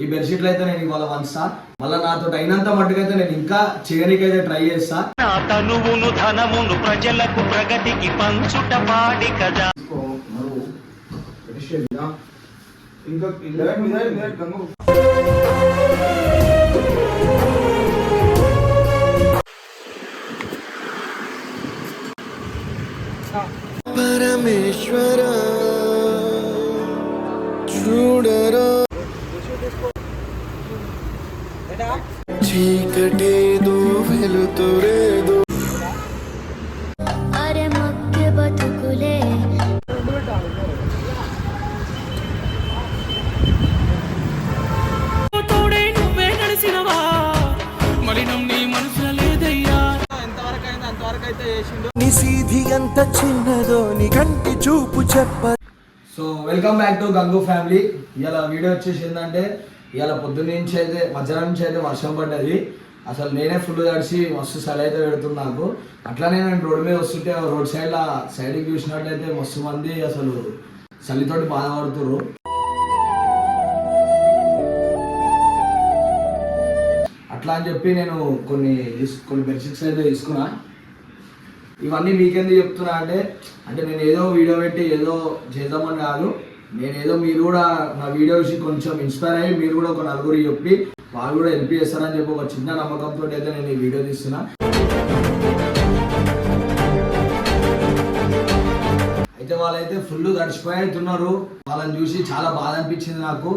ఈ బెడ్షీట్లు అయితే నేను ఇవాళ వంచుతా మళ్ళీ నాతో అయినంత మట్టుకైతే నేను ఇంకా చేయడానికైతే ట్రై చేస్తా. తనువును ధనమును ప్రజలకు ప్రగతికి పంచుట పాడి కదా. ఇంకా ఎంత చిన్నదో నీ కంటి చూపు చెప్ప. So welcome back to Gangu family ఇవాళ వీడియో వచ్చేసి ఏంటంటే ఇవాళ పొద్దున్న నుంచి అయితే మధ్యాహ్నం నుంచి అయితే వర్షం పడ్డది. అసలు నేనే ఫుల్ తడిచి మస్తు చలి అయితే పెడుతుంది నాకు. అట్లానే నేను రోడ్డు మీద వస్తుంటే రోడ్ సైడ్ సైడ్కి చూసినట్లయితే మస్తు మంది అసలు చలితోటి బాధపడుతుర్రు అట్లా అని చెప్పి నేను కొన్ని కొన్ని బెడ్షీట్స్ అయితే తీసుకున్నా. ఇవన్నీ మీకెందుకు చెప్తున్నా అంటే అంటే నేను ఏదో వీడియో పెట్టి ఏదో చేద్దామని కాదు నేను ఏదో మీరు కూడా నా వీడియో చూసి కొంచెం ఇన్స్పైర్ అయ్యి మీరు కూడా ఒక నలుగురు చెప్పి వాళ్ళు కూడా హెల్ప్ చేస్తారని చెప్పి ఒక చిన్న నమ్మకంతో అయితే నేను ఈ వీడియో తీస్తున్నా. అయితే వాళ్ళైతే ఫుల్ తడిచిపోయి అవుతున్నారు వాళ్ళని చూసి చాలా బాధ అనిపించింది నాకు.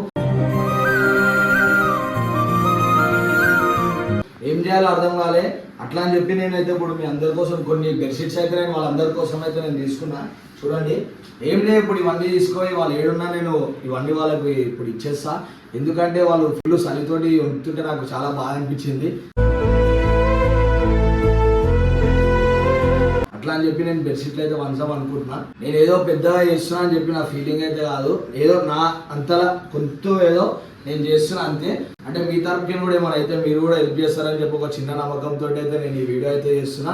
చేయాలో అర్థం కాలే. అట్లా అని చెప్పి నేనైతే ఇప్పుడు మీ అందరి కోసం కొన్ని బెడ్షీట్స్ అయితే నేను వాళ్ళందరి కోసం అయితే నేను తీసుకున్నా. చూడండి. ఏం లేదు ఇప్పుడు ఇవన్నీ తీసుకొని వాళ్ళు ఏడున్నా నేను ఇవన్నీ వాళ్ళకి ఇప్పుడు ఇచ్చేస్తా. ఎందుకంటే వాళ్ళు ఫుల్ చలితోటి ఉంటుంటే నాకు చాలా బాధ అనిపించింది. అట్లా అని చెప్పి నేను బెడ్షీట్లు అయితే వంచాం అనుకుంటున్నా. నేను ఏదో పెద్దగా చేస్తున్నా అని చెప్పి నా ఫీలింగ్ అయితే కాదు. ఏదో నా అంతలా కొంత ఏదో నేను చేస్తున్నా అంతే. అంటే మీ తరపుకి కూడా ఏమైనా అయితే మీరు కూడా హెల్ప్ చేస్తారని చెప్పి ఒక చిన్న నమ్మకంతో అయితే నేను ఈ వీడియో అయితే చేస్తున్నా.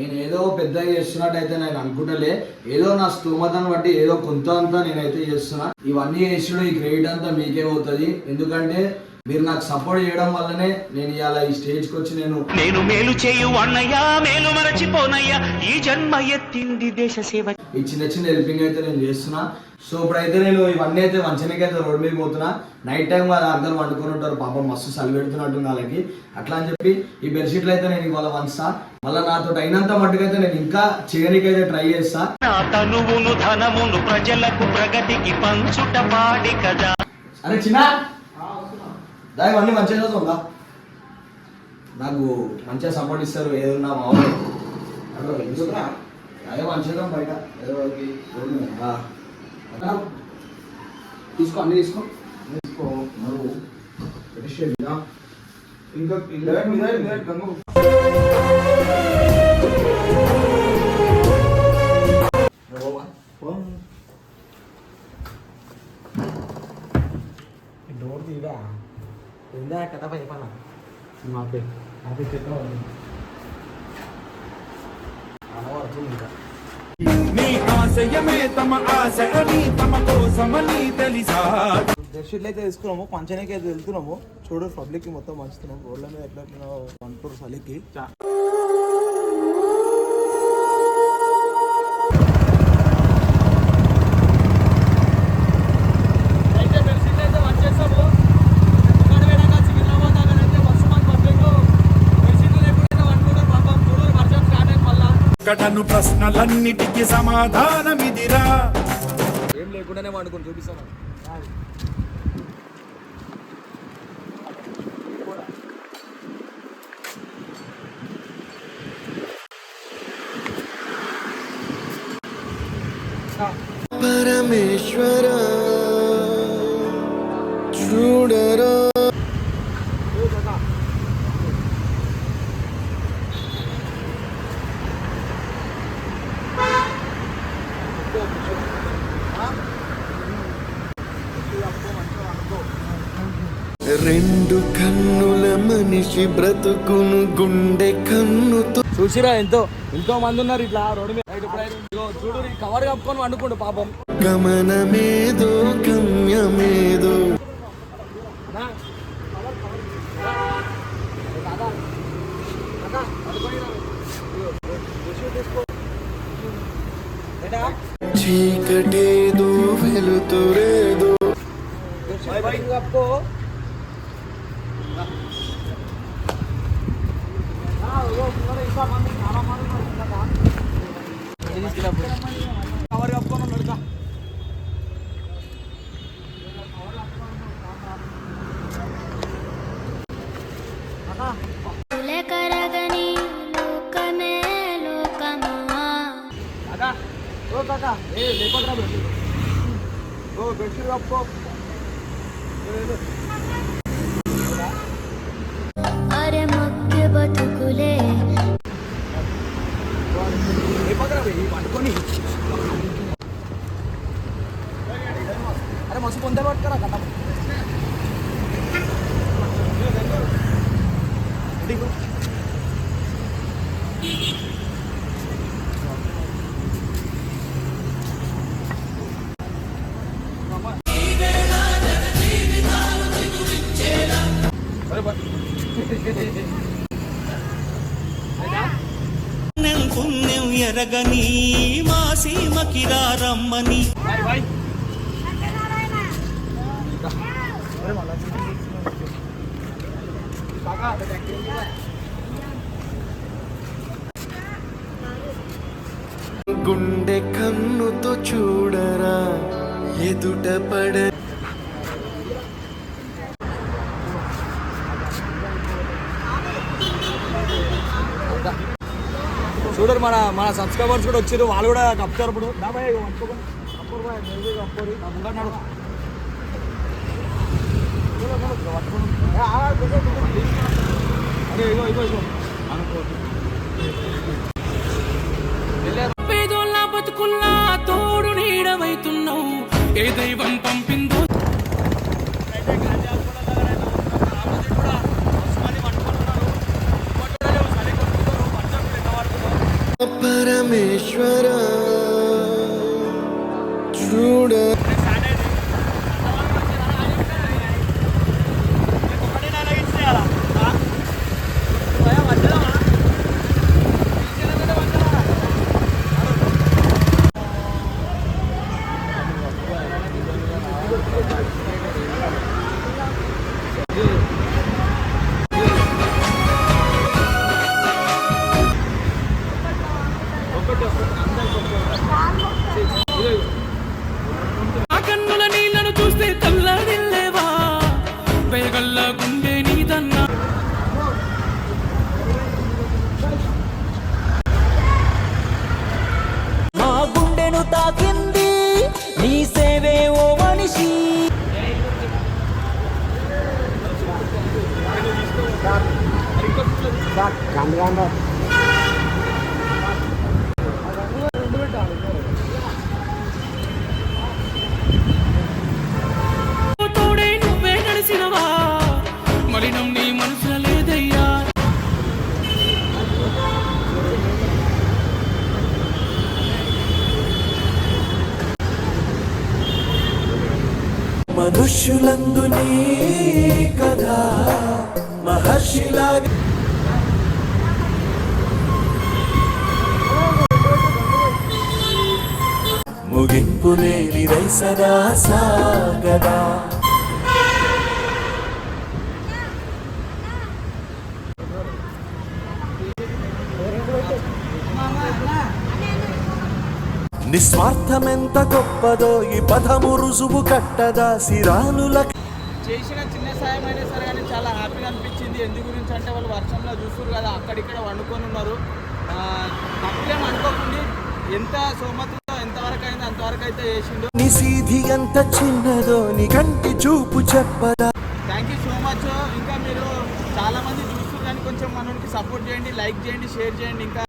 నేను ఏదో పెద్దగా చేస్తున్నట్టు అయితే నేను అనుకుంటలే. ఏదో నా స్తోమతను బట్టి ఏదో కొంత అంతా నేనైతే చేస్తున్నా. ఇవన్నీ చేసిన ఈ క్రెడిట్ అంతా మీకే అవుతుంది ఎందుకంటే మీరు నాకు సపోర్ట్ చేయడం వల్లనే నేను ఇవాళ ఈ స్టేజ్కి వచ్చి నేను నేను మేలు చేయు అన్నయ్యా మేలు మరచిపోనయ్యా. ఈ జన్మ ఎత్తింది దేశ సేవ. ఈ చిన్న చిన్న హెల్పింగ్ అయితే నేను చేస్తున్నా. సో ఇప్పుడైతే నేను ఇవన్నీ అయితే అయితే రోడ్ మీద పోతున్నా. నైట్ టైం వాళ్ళు అందరూ వండుకొని ఉంటారు. పాపం మస్తు చలి పెడుతున్నట్టు వాళ్ళకి. అట్లా అని చెప్పి ఈ బెడ్షీట్లు అయితే నేను ఇవాళ వంచుతా. మళ్ళీ నాతో అయినంత మట్టుకైతే నేను ఇంకా చేయడానికైతే ట్రై చేస్తా. నా తనువును ధనమును ప్రజలకు ప్రగతికి పంచుట పాడి కదా. అరే చిన్న! దా ఇవన్నీ మంచిగా చదువుతుందా నాకు మంచిగా సపోర్ట్ ఇస్తారు ఏదన్నా మా వాళ్ళు. అదో ఎందుకురా? అదే మంచిగా బయట. ఏదో తీసుకో అన్ని తీసుకో. తీసుకో నువ్వు ఇంకా మాపే. అది నీ ఆశయమే తమ ఆశ అని తమ కోసమని తెలిసా? బెడ్షీట్లు అయితే తీసుకున్నాము పంచనీకి అయితే వెళ్తున్నాము. చూడు పబ్లిక్ మొత్తం పంచుతున్నాము. రోడ్ల మీద ఎట్లా ఎట్లా పంటున్నారు చలికి కటను ప్రశ్నలన్నిటికీ సమాధానమిదిరా. ఏం లేకుండానే వండుకొని చూపిస్తాను. పరమేశ్వర చూడరా రెండు కన్నుల మనిషి బ్రతుకును గుండె కన్నుతో చూసిరా ఎంతో ఎంతో మంది ఉన్నారు ఇట్లా రోడ్డు మీద. చూడు కవర్ కప్పుకొని వండుకుంటు పాపం. గమనమేదో గమ్యమేదో. చీకటేదో వెలుతురేదో. కులే కరగని లోకమే లోకమా ఓ కాకా ఏ లేపట్రా బెడ్ ఓ బెడ్షీట్ కప్పుకో అరే మక్కె బతుకులే ఎరగని మా సీమ రమ్మని గుండె కన్నుతో చూడరా ఎదుట పడ చూడరు మన మన సబ్స్క్రైబర్స్ కూడా వచ్చారు. వాళ్ళు కూడా కప్పుతారు ఇప్పుడు. దా తోడు ఇగో. ఏ దైవం పంపింది తోడే నువ్వే నడిసినవా మలినం నీ మనసులో లేదయ్యా. మనుష్యులందు నీ కదా మహర్షిలాగా ముగింపు లేని సాగదా. నిస్వార్థమెంత గొప్పదో ఈ పదము రుజువు కట్టదా సిరానుల చేసిన చిన్న సాయం అయినా సరే కానీ చాలా హ్యాపీగా అనిపించింది. ఎందు గురించి అంటే వాళ్ళు వర్షంలో చూస్తారు కదా అక్కడిక్కడ వండుకొని ఉన్నారు. ఆ, తప్పులేం అనుకోకుండా ఎంత సోమతి చేసిండు. నిసీధి ఎంత చిన్నదో నీ కంటి చూపు చెప్పదా థ్యాంక్ యూ సో మచ్ ఇంకా మీరు చాలా మంది చూస్తారు కానీ కొంచెం మనకి సపోర్ట్ చేయండి లైక్ చేయండి షేర్ చేయండి. ఇంకా